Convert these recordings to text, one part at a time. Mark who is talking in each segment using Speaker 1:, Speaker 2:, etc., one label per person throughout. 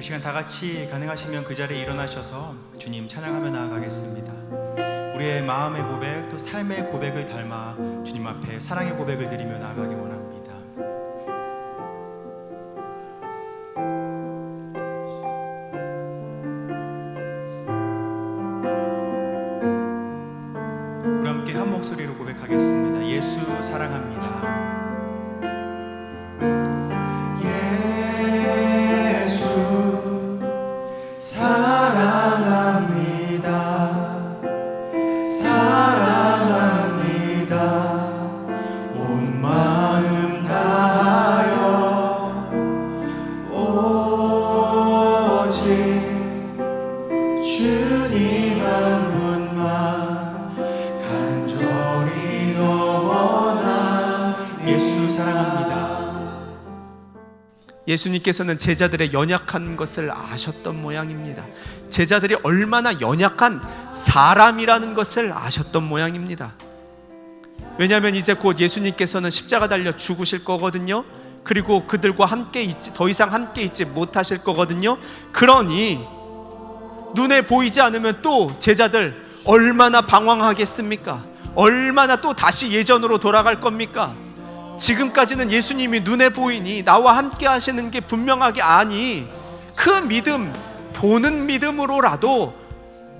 Speaker 1: 시간 다 같이 가능하시면 그 자리에 일어나셔서 주님 찬양하며 나아가겠습니다. 우리의 마음의 고백 또 삶의 고백을 닮아 주님 앞에 사랑의 고백을 드리며 나아가기 원합니다. 우리 목소리로 고백하겠습니다. 예수 사랑합니다. 사
Speaker 2: 예수님께서는 제자들의 연약한 것을 아셨던 모양입니다. 제자들이 얼마나 연약한 사람이라는 것을 아셨던 모양입니다. 왜냐하면 이제 곧 예수님께서는 십자가 달려 죽으실 거거든요. 그리고 그들과 함께 있지 더 이상 함께 있지 못하실 거거든요. 그러니 눈에 보이지 않으면 또 제자들 얼마나 방황하겠습니까? 얼마나 또 다시 예전으로 돌아갈 겁니까? 지금까지는 예수님이 눈에 보이니 나와 함께 하시는 게 분명하게 아니. 그 믿음 보는 믿음으로라도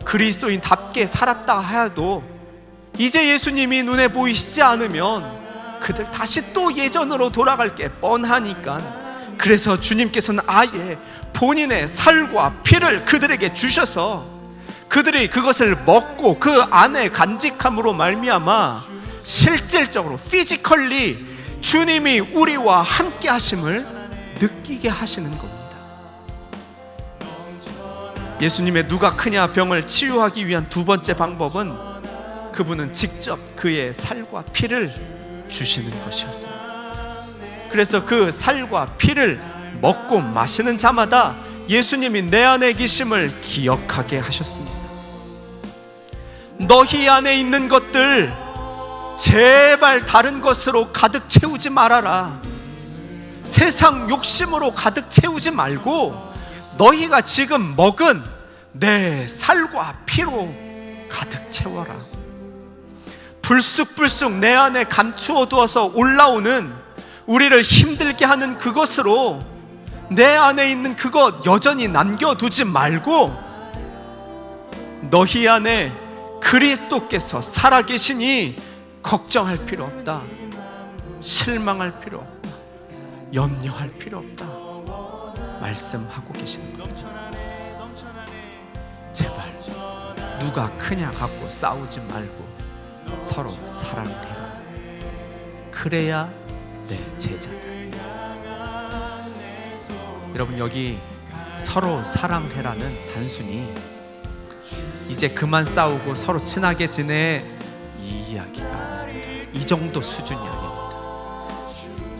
Speaker 2: 그리스도인답게 살았다 하여도 이제 예수님이 눈에 보이시지 않으면 그들 다시 또 예전으로 돌아갈 게 뻔하니까. 그래서 주님께서는 아예 본인의 살과 피를 그들에게 주셔서 그들이 그것을 먹고 그 안에 간직함으로 말미암아 실질적으로 피지컬리 주님이 우리와 함께 하심을 느끼게 하시는 겁니다. 예수님의 누가 크냐 병을 치유하기 위한 두 번째 방법은 그분은 직접 그의 살과 피를 주시는 것이었습니다. 그래서 그 살과 피를 먹고 마시는 자마다 예수님이 내 안에 계심을 기억하게 하셨습니다. 너희 안에 있는 것들 제발 다른 것으로 가득 채우지 말아라. 세상 욕심으로 가득 채우지 말고 너희가 지금 먹은 내 살과 피로 가득 채워라. 불쑥불쑥 내 안에 감추어 두어서 올라오는 우리를 힘들게 하는 그것으로 내 안에 있는 그것 여전히 남겨두지 말고 너희 안에 그리스도께서 살아계시니 걱정할 필요 없다. 실망할 필요 없다. 염려할 필요 없다. 말씀하고 계시는 겁니다. 제발 누가 크냐 갖고 싸우지 말고 서로 사랑해라. 그래야 내 제자다. 여러분 여기 서로 사랑해라는 단순히 이제 그만 싸우고 서로 친하게 지내 이 이야기가 아닙니다. 이 정도 수준이 아닙니다.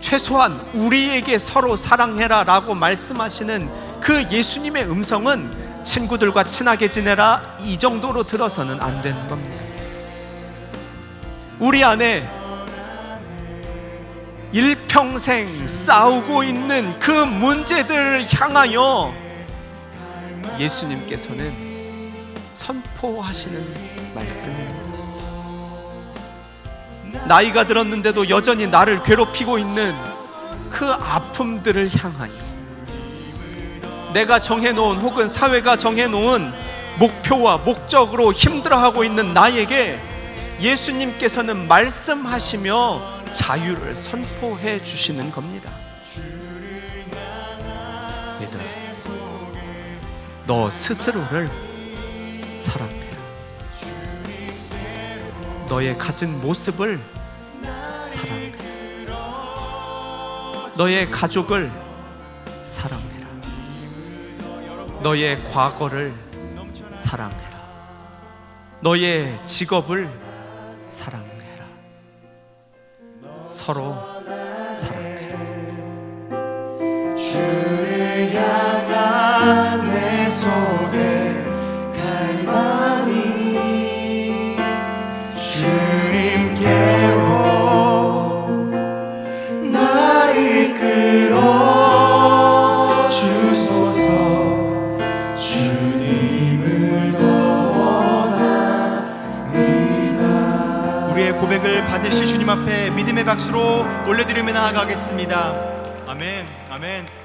Speaker 2: 최소한 우리에게 서로 사랑해라 라고 말씀하시는 그 예수님의 음성은 친구들과 친하게 지내라 이 정도로 들어서는 안 되는 겁니다. 우리 안에 일평생 싸우고 있는 그 문제들을 향하여 예수님께서는 선포하시는 말씀입니다. 나이가 들었는데도 여전히 나를 괴롭히고 있는 그 아픔들을 향하여 내가 정해놓은 혹은 사회가 정해놓은 목표와 목적으로 힘들어하고 있는 나에게 예수님께서는 말씀하시며 자유를 선포해 주시는 겁니다. 얘들아, 너 스스로를 사랑해라. 너의 가진 모습을 사랑해. 너의 가족을 사랑해라. 너의 과거를 사랑해라. 너의 직업을 사랑해라. 서로 사랑해라.
Speaker 1: 주를 향한 내속 고백을 받으실 주님 앞에 믿음의 박수로 올려드리며 나아가겠습니다. 아멘, 아멘.